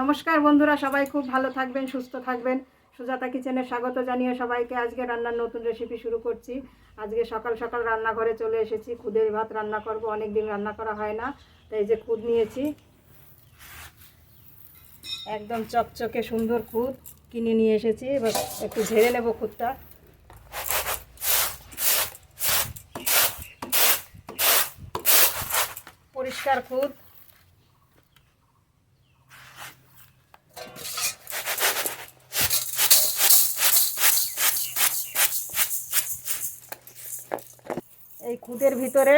নমস্কার বন্ধুরা, সবাই খুব ভালো থাকবেন, সুস্থ থাকবেন। সুজাতা কিচেনে স্বাগত জানিয়ে সবাইকে আজকে রান্নার নতুন রেসিপি শুরু করছি। আজকে সকাল সকাল রান্নাঘরে চলে এসেছি। খুদের ভাত রান্না করব অনেক দিন রান্না করা হয় না, তাই যে খুদ নিয়েছি। একদম চকচকে সুন্দর খুদ কিনে নিয়ে এসেছি। এবার একটু ঝেড়ে নেব খুদটা। পরিষ্কার খুদ। খুদের ভিতরে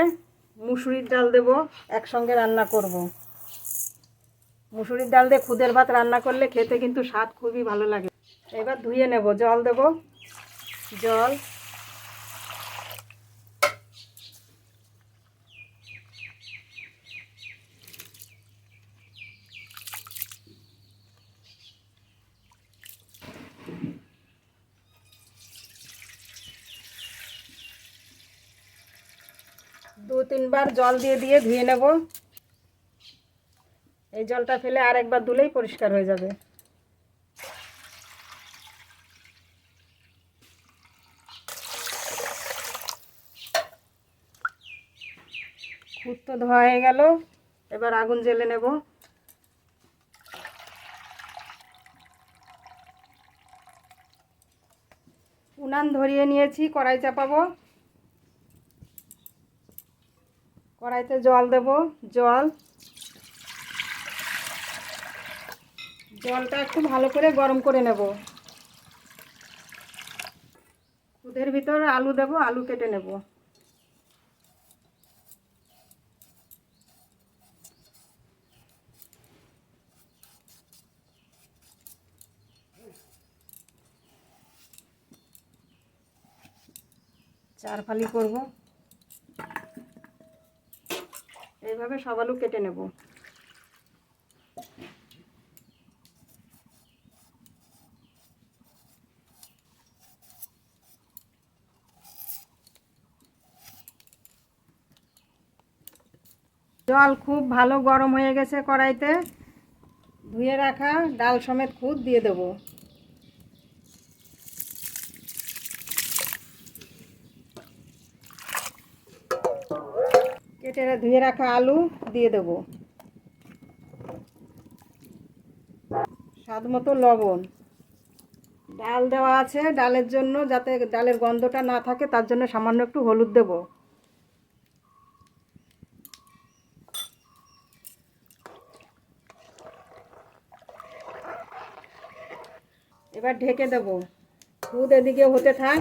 মুসুরির ডাল দেব, একসঙ্গে রান্না করব। মুসুরির ডাল দিয়ে খুদের ভাত রান্না করলে খেতে কিন্তু স্বাদ খুবই ভালো লাগে। এবার ধুয়ে নেব, জল দেব। জল দু, তিনবার জল দিয়ে দিয়ে ধুয়ে নেব। এই জলটা ফেলে আর একবার ধুলেই পরিষ্কার হয়ে যাবে। খুদ তো ধোয়া হয়ে গেল, এবার আগুন জ্বেলে নেব। উনান ধরিয়ে নিয়েছি, কড়াই চাপাবো। কড়াইতে জল দেব, জল। জলটা একটু ভালো করে গরম করে নেব। খুদের ভিতর আলু দেব, আলু কেটে নেব। চার ফালি করব। এইভাবে সব আলু কেটে নেব। জল খুব ভালো গরম হয়ে গেছে কড়াইতে। ধুয়ে রাখা ডাল সমেত খুদ দিয়ে দেবো। কেটে ধুয়ে রাখা আলু, দিয়ে দেবো। স্বাদ মতো লবণ। ডাল দেওয়া আছে ডালের জন্য, যাতে ডালের গন্ধটা না থাকে, তার জন্য সামান্য একটু হলুদ দেব। এবার ঢেকে দেব। খুদ এদিকে হতে থাক।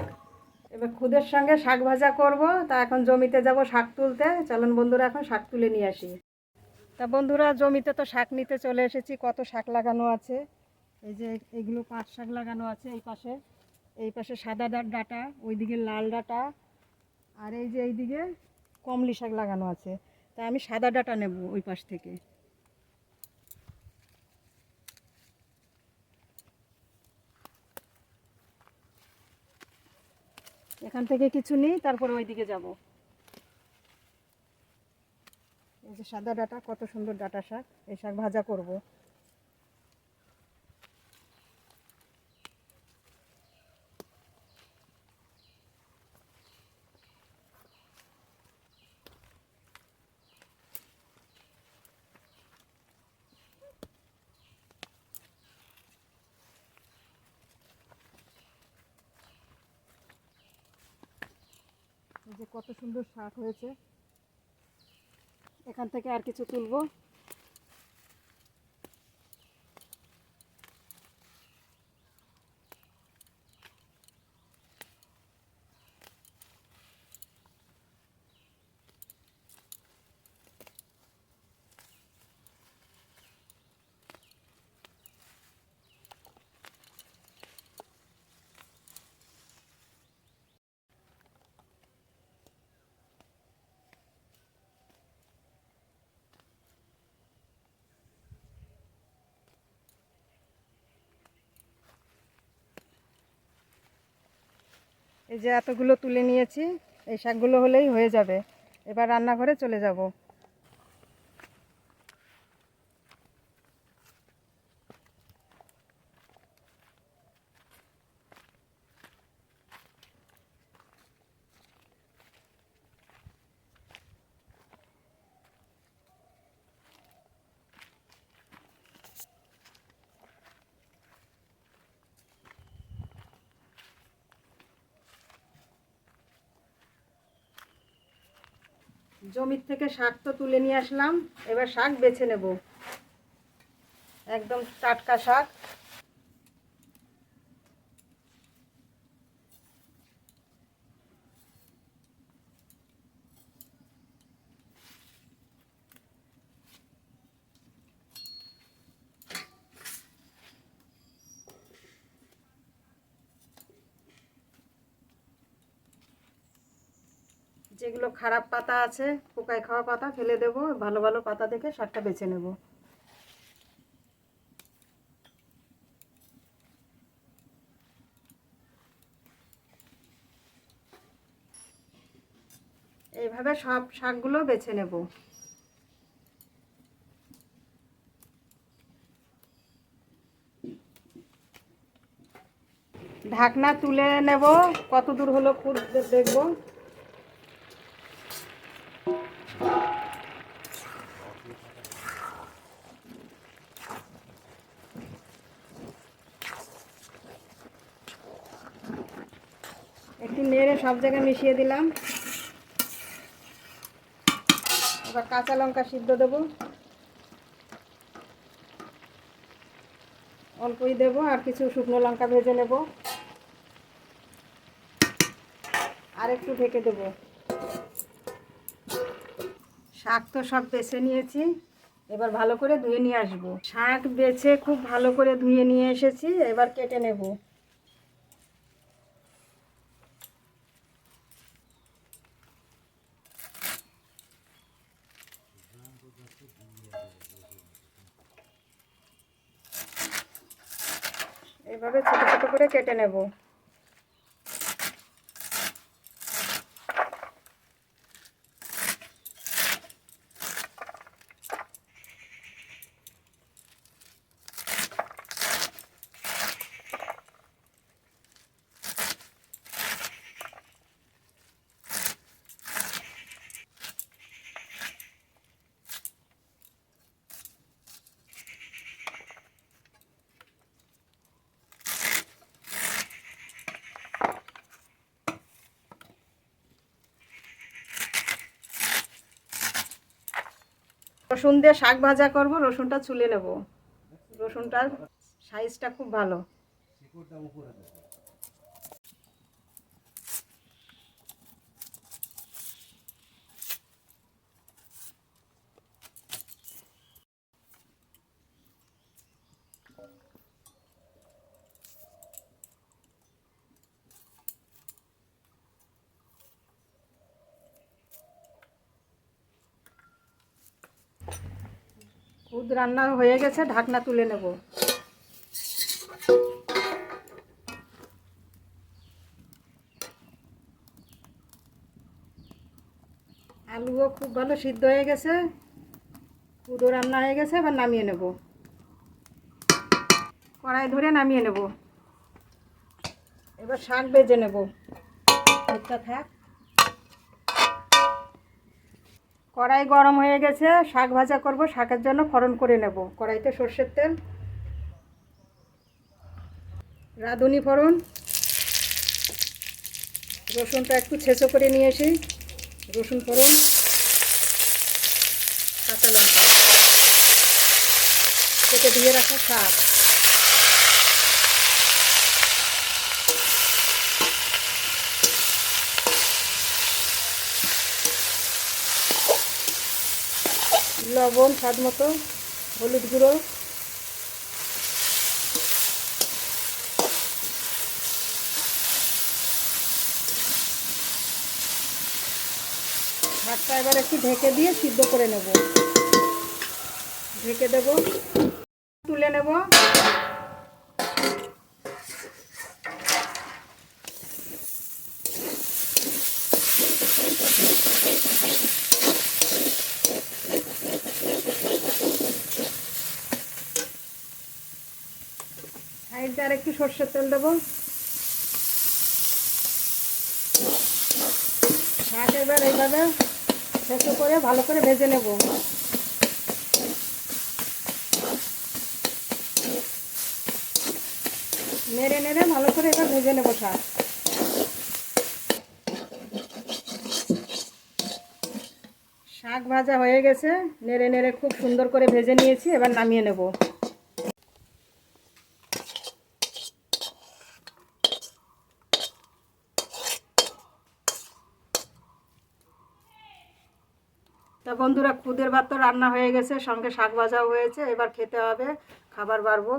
এবার খুদের সঙ্গে শাক ভাজা করব। তা এখন জমিতে যাব শাক তুলতে। চলুন বন্ধুরা, এখন শাক তুলে নিয়ে আসি। তা বন্ধুরা, জমিতে তো শাক নিতে চলে এসেছি। কত শাক লাগানো আছে? এই যে এগুলো পাট শাক লাগানো আছে এই পাশে। এই পাশে সাদা ডাটা, ওইদিকে লাল ডাটা, আর এই যে এইদিকে কমলি শাক লাগানো আছে। তা আমি সাদা ডাটা নেব ওই পাশ থেকে। এখান থেকে কিছু নিই, তারপরে ওইদিকে যাব। এই যে সাদা ডাটা, কত সুন্দর ডাটা শাক, এই শাক ভাজা করব। যে কত সুন্দর শাক হয়েছে। এখান থেকে আর কিছু তুলবো। এই যে এতগুলো তুলে নিয়েছি এই শাকগুলো হলেই হয়ে যাবে। এবার রান্নাঘরে চলে যাব। জমির থেকে শাক তো তুলে নিয়ে আসলাম এবার শাক বেছে নেব। একদম টাটকা শাক। যেগুলো খারাপ পাতা আছে, পোকায় খাওয়া পাতা ফেলে দেবো, ভালো ভালো পাতা দেখে শাকটা বেছে নেব। এইভাবে সব শাকগুলো বেছে নেব। ঢাকনা তুলে নেব কত দূর হলো দেখব। সব জায়গায় মিশিয়ে দিলাম। এবার কাঁচা লঙ্কা সিদ্ধ দেবো। অল্পই দেবো আর কিছু শুকনো লঙ্কা ভেজে নেব। আর একটু ঢেকে দেবো। শাক তো সব বেছে নিয়েছি। এবার ভালো করে ধুয়ে নিয়ে আসব। শাক বেছে খুব ভালো করে ধুয়ে নিয়ে এসেছি। এবার কেটে নেব। এভাবে ছোটো ছোটো করে কেটে নেব। রসুন দিয়ে শাক ভাজা করব রসুনটা চুলে নেব। রসুনটার সাইজটা খুব ভালো। দুধ রান্না হয়ে গেছে, ঢাকনা তুলে নেব। আলুও খুব ভালো সিদ্ধ হয়ে গেছে কুদো রান্না হয়ে গেছে, এবার নামিয়ে নেব। কড়াই ধরে নামিয়ে নেব। এবার শাক বেজে নেব। থাক। কড়াই গরম হয়ে গেছে, শাক ভাজা করব, শাকের জন্য ফোড়ন করে নেব। কড়াইতে সর্ষের তেল, রাঁধুনি ফোড়ন, রসুনটা একটু ছেঁচো করে নিয়ে এসি রসুন ফোড়ন, কাঁচা লঙ্কা। কেটে দিয়ে রাখা শাক। লবণ, স্বাদ মতো, হলুদ গুঁড়ো। ভাতটা এবার একটু ঢেকে দিয়ে সিদ্ধ করে নেব। ঢেকে দেব। তুলে নেব। আর একটু সর্ষের তেল দেবো। শাক এবার এইভাবে সেদ্ধ করে ভালো করে ভেজে নেব। নেড়ে নেড়ে ভালো করে এবার ভেজে নেব শাক। শাক ভাজা হয়ে গেছে, নেড়ে নেড়ে খুব সুন্দর করে ভেজে নিয়েছি, এবার নামিয়ে নেব। তা বন্ধুরা খুদের ভাত তো রান্না হয়ে গেছে, সঙ্গে শাক ভাজাও হয়েছে, এবার খেতে হবে, খাবার বাড়বো।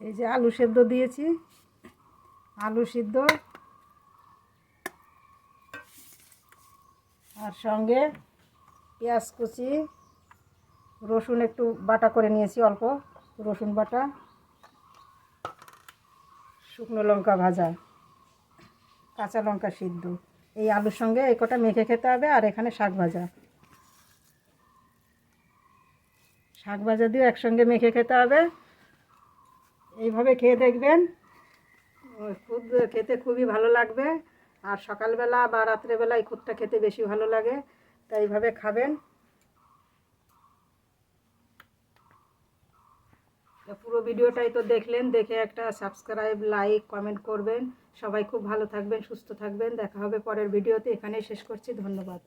এই যে আলু সেদ্ধ দিয়েছি। আলু সিদ্ধ। আর সঙ্গে পেঁয়াজ কুচি, রসুন একটু বাটা করে নিয়েছি অল্প, রসুন বাটা, শুকনো লঙ্কা ভাজা, কাঁচা লঙ্কা সিদ্ধ। এই আলুর সঙ্গে এই কটা মেখে খেতে হবে আর এখানে শাক ভাজা। শাক ভাজা দিয়ে একসঙ্গে মেখে খেতে হবে। এইভাবে খেয়ে দেখবেন খুদ খেতে খুবই ভালো লাগবে। আর সকালবেলা বা রাত্রেবেলা এই খুদটা খেতে বেশি ভালো লাগে, তাই এইভাবে খাবেন। পুরো ভিডিওটাই তো দেখলেন, দেখে একটা সাবস্ক্রাইব লাইক কমেন্ট করবেন। সবাই খুব ভালো থাকবেন, সুস্থ থাকবেন। দেখা হবে পরের ভিডিওতে। এখানেই শেষ করছি। ধন্যবাদ।